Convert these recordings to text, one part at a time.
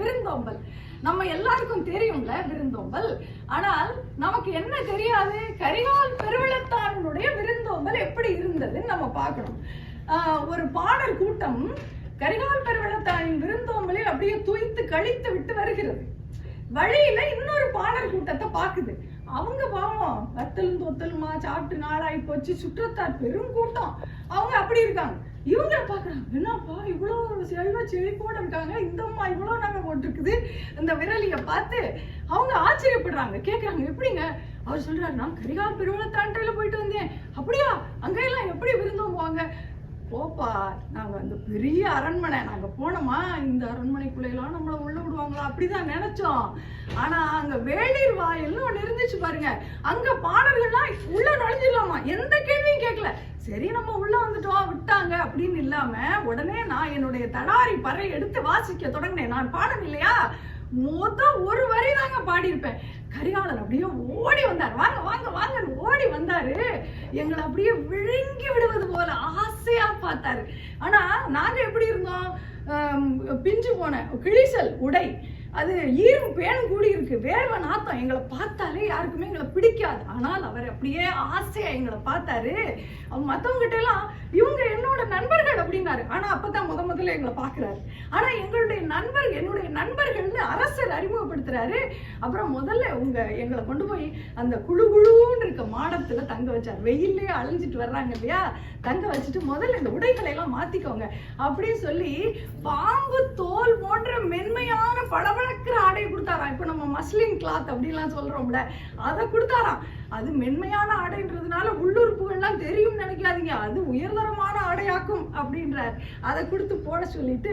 விருந்தோம்பல். நம்ம எல்லாருக்கும் தெரியும்ல விருந்தோம்பல். ஆனால் நமக்கு என்ன தெரியாது? கரிகால் பெருவளத்தானுடைய விருந்தோம்பல் எப்படி இருந்ததுன்னு நம்ம பார்க்கணும். ஆஹ் ஒரு பாடல் கூட்டம் கரிகால் பெருவளத்தானின் விருந்தோம்பலில் அப்படியே துய்த்து கழித்து விட்டு வருகிறது. வழியில இன்னொரு பாடல் கூட்டத்தை பாக்குது அவங்க பாவம் வத்தலும் தொத்தலுமா சாப்பிட்டு நாளாகி போச்சு சுற்றத்தார் பெரும் கூட்டம். அவங்க அப்படி இருக்காங்க. இவங்களை பாக்குறாங்க என்னப்பா இவ்வளோ செல்வ செழிப்போட இருக்காங்க இந்த அம்மா இவ்வளோ நகை போட்டிருக்குது. இந்த விரலிய பார்த்து அவங்க ஆச்சரியப்படுறாங்க. கேக்குறாங்க எப்படிங்க? அவர் சொல்றாரு நான் கரிகால் பெருவளத்தாண்டையில போயிட்டு வந்தேன் அப்படியா அங்கெல்லாம் எப்படி விருந்தோம் போவாங்க போப்பா நாங்கள் அந்த பெரிய அரண்மனை நாங்கள் போனோமா இந்த அரண்மனைக்குள்ளையெல்லாம் நம்மளை உள்ள விடுவாங்களா? அப்படிதான் நினச்சோம். ஆனால் அங்கே வேளிர் வாயில்னு ஒன்று இருந்துச்சு பாருங்க. அங்கே பாடல்கள்லாம் உள்ளே நுழைஞ்சிடலாமா? எந்த கேள்வியும் கேட்கல. சரி நம்ம உள்ளே வந்துட்டோம் விட்டாங்க அப்படின்னு இல்லாமல் உடனே நான் என்னுடைய தடாரி பறை எடுத்து வாசிக்க தொடங்கினேன். நான் பாடம் இல்லையா? மொத ஒரு வரி தாங்க பாடியிருப்பேன். கரிகாலன் அப்படியே ஓடி வந்தார். வாங்க வாங்க வாங்க ஓடி வந்தாரு. எங்களை அப்படியே விழுங்கி விடுவது போல ஆசையா பார்த்தாரு. ஆனா நாங்க எப்படி இருந்தோம்? பிஞ்சு போன கிழிசல் உடை அது ஈரும் பேனும் கூடி இருக்கு. வேர்வை நாத்தம். எங்களை பார்த்தாலே யாருக்குமே எங்களை பிடிக்காது. ஆனால் அவர் அப்படியே ஆசையா எங்களை பார்த்தாரு. அவங்க மத்தவங்க கிட்ட எல்லாம் இவங்க நண்பர்கள் அப்படின்னாரு. ஆனா அப்பதான் முத முதல்ல எங்களை பாக்குறாரு. ஆனா எங்களுடைய நண்பர் என்னுடைய நண்பர்கள்னு அரசர் அறிமுகப்படுத்துறாரு. அப்புறம் முதல்ல உங்க எங்களை கொண்டு போய் அந்த குழு குழுன்னு இருக்க மாடத்துல தங்க வச்சார். வெயிலே அழிஞ்சிட்டு வர்றாங்க இல்லையா? தங்க வச்சுட்டு முதல்ல இந்த உடைகளை எல்லாம் மாத்திக்கோங்க அப்படின்னு சொல்லி பாம்பு தோல் போன்ற மென்மையான பளபளக்கிற ஆடையை கொடுத்தாராம். இப்போ நம்ம மஸ்லின் கிளாத் அப்படிலாம் சொல்றோம்ல அதை கொடுத்தாராம். அது மென்மையான ஆடைன்றதுனால உள்ளுறுப்புகள்லாம் தெரியும் நினைக்காதீங்க. அது உயர்தர ஆடையாக்கும் அப்படின்றார். அதை கொடுத்து போட சொல்லிட்டு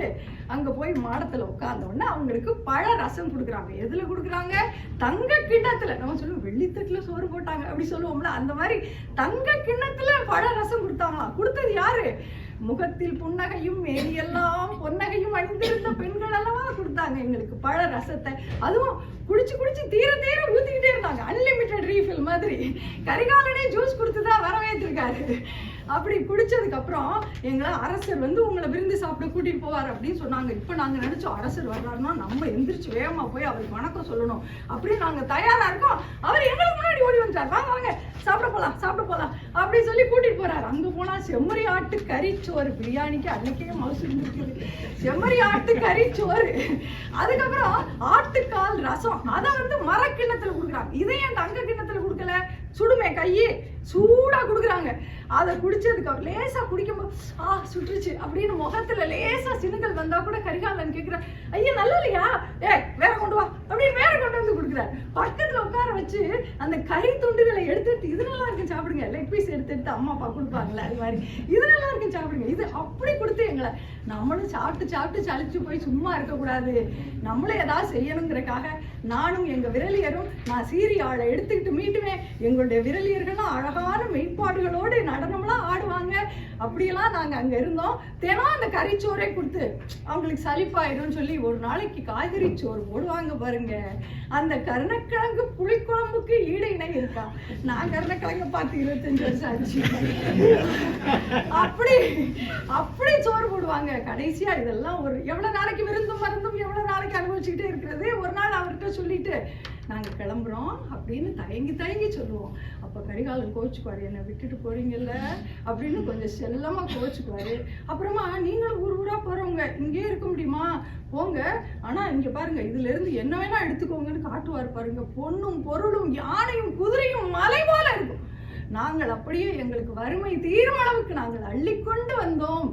அங்க போய் மாடத்துல உட்கார்ந்த உடனே அவங்களுக்கு பழ ரசம் கொடுக்குறாங்க. எதுல கொடுக்குறாங்க? தங்க கிண்ணத்தில். நம்ம சொல்லுவோம் வெள்ளித்தட்டில் சோறு போட்டாங்க அப்படி சொல்லுவோம்ல. அந்த மாதிரி தங்க கிண்ணத்துல பழ ரசம் கொடுத்தாங்களாம் கொடுத்தது யாரு? முகத்தில் புன்னகையும் மேரியெல்லாம் பொன்னகையும் அணிந்திருந்த பெண்கள் அல்லவா கொடுத்தாங்க. எங்களுக்கு பழ ரசத்தை. அதுவும் குடிச்சு குடிச்சு தீர தீர ஊத்திக்கிட்டே இருந்தாங்க. அன்லிமிட்டெட் மாதிரி கரிகாலனே ஜூஸ் கொடுத்து தான் வரவேற்றிருக்காரு அப்படி குடிச்சதுக்கு அப்புறம் எங்களை அரசர் வந்து உங்களை விருந்து சாப்பிட கூட்டிட்டு போவார் அப்படின்னு சொன்னாங்க. இப்போ நாங்க நினைச்சோம் அரசர் வர்றாருன்னா நம்ம எந்திரிச்சு வேகமா போய் அவருக்கு வணக்கம் சொல்லணும். அப்படின்னு நாங்க தயாரா இருக்கோம். அவர் எங்களுக்கு முன்னாடி ஓடி வந்தார் வாங்க வாங்க சாப்பிட போலாம் சாப்பிட போலாம் அப்படி சொல்லி கூட்டிட்டு போறாரு. அங்க போனா செம்மறி ஆட்டு கறிச்சோறு பிரியாணிக்கு அன்னைக்கே மவுசு இருக்குது செம்மறி ஆட்டு கறிச்சோறு அதுக்கப்புறம் ஆட்டுக்கால் ரசம். அதை வந்து மரக்கிண்ணத்துல கொடுக்குறாங்க. இதை என் தங்க கிண்ணத்துல சுடுமே கையே. சூடா கொடுக்குறாங்க. அதை குடிச்சதுக்கு அவர் லேசா குடிக்கும்போது ஆ சுட்டுருச்சு. அப்படின்னு முகத்துல லேசா சினுங்கள் வந்தா கூட கரிகாலன் கேக்குற ஐயா நல்லா இல்லையா ஏ வேற கொண்டு வா. அப்படின்னு வேற கொண்டு வந்து கொடுக்குறாரு. பக்கத்துல உட்கார வச்சு அந்த கறி துண்டுகளை எடுத்து இது நல்லா இருக்கு சாப்பிடுங்க லெக் எடுத்து அம்மா அப்பா கொடுப்பாங்கல்ல அது மாதிரி. இது நல்லா இருக்கு சாப்பிடுங்க. இது அப்படி கொடுத்து எங்களை நம்மளும் சாப்பிட்டு சாப்பிட்டு சலிச்சு போய் சும்மா இருக்கக்கூடாது. நம்மளும் ஏதாவது செய்யணுங்கிறக்காக நானும் எங்க விரலியரும் நான் சீரி எடுத்துக்கிட்டு மீட்டுவேன். எங்களுடைய விரலியர்களும் அழகான மெய்ப்பாடுகளோடு நடனம்லாம் ஆடுவாங்க. அப்படியெல்லாம் நாங்க அங்க இருந்தோம். தினம் அந்த கறிச்சோரே கொடுத்து அவங்களுக்கு சளிப்பாயிடும் சொல்லி ஒரு நாளைக்கு காய்கறி சோறு போடுவாங்க பாருங்க. அந்த கருணக்கிழங்கு புளி அளவுக்கு ஈடு இணை இருக்கா? நான் கருணக்கிழங்க பார்த்து இருபத்தஞ்சு வருஷம் ஆச்சு. அப்படி அப்படி சோறு போடுவாங்க. கடைசியா இதெல்லாம் ஒரு எவ்வளவு நாளைக்கு விருந்தும் மருந்தும் எவ்வளவு நாளைக்கு அனுபவிச்சுக்கிட்டே இருக்கிறது ஒரு நாள் அவர்கிட்ட சொல்லிட்டு நாங்க கிளம்புறோம் அப்படின்னு தயங்கி தயங்கி சொல்லுவோம். அப்போ கரிகாலன் கோச்சுக்குவார் என்னை விட்டுட்டு போறீங்கல்ல? அப்படின்னு கொஞ்சம் செல்லமா கோச்சுக்குவார் அப்புறமா நீங்களும் ஊர் ஊராக போறவங்க இங்கேயே இருக்க முடியுமா? போங்க. ஆனா இங்கே பாருங்க இதுல இருந்து என்ன வேணா எடுத்துக்கோங்கன்னு காட்டுவார் பாருங்க. பொண்ணும் பொருளும் யானையும் குதிரையும் மலை போல இருக்கும். நாங்கள் அப்படியே எங்களுக்கு வறுமை தீரும் அளவுக்கு நாங்கள் அள்ளிக்கொண்டு வந்தோம்.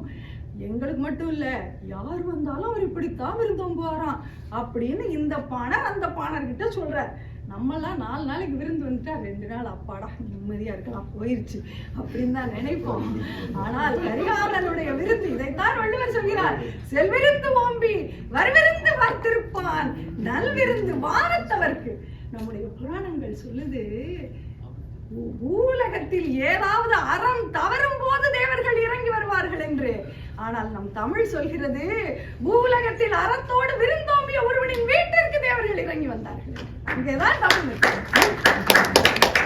எங்களுக்கு மட்டும் இல்ல யார் வந்தாலும் அவர் இப்படித்தான் விருந்தோம் போறான் அப்படின்னு இந்த பாணர் அந்த பாணர்கிட்ட சொல்றார். நம்மளாம் நாலு நாளைக்கு விருந்து வந்துட்டா ரெண்டு நாள் அப்பாடா நிம்மதியா இருக்கலாம் போயிருச்சு அப்படின்னு தான் நினைப்போம். ஆனால் கரிகாலனுடைய விருந்து இதைத்தான் வள்ளுவர் சொல்கிறார். செல்விருந்து ஓம்பி வரவிருந்து பார்த்திருப்பான் நல்விருந்து வாரத்தவர்க்கு. நம்முடைய புராணங்கள் சொல்லுது பூலகத்தில் ஏதாவது அறம் தவறும் போது தேவர்கள் இறங்கி வருவார்கள் என்று. ஆனால் நம் தமிழ் சொல்கிறது பூலகத்தில் அறத்தோடு விருந்தோம்பிய ஒருவனின் வீடு அவர்கள் இறங்கி வந்தார்கள் அங்கேதான் தமிழ் இருக்கு.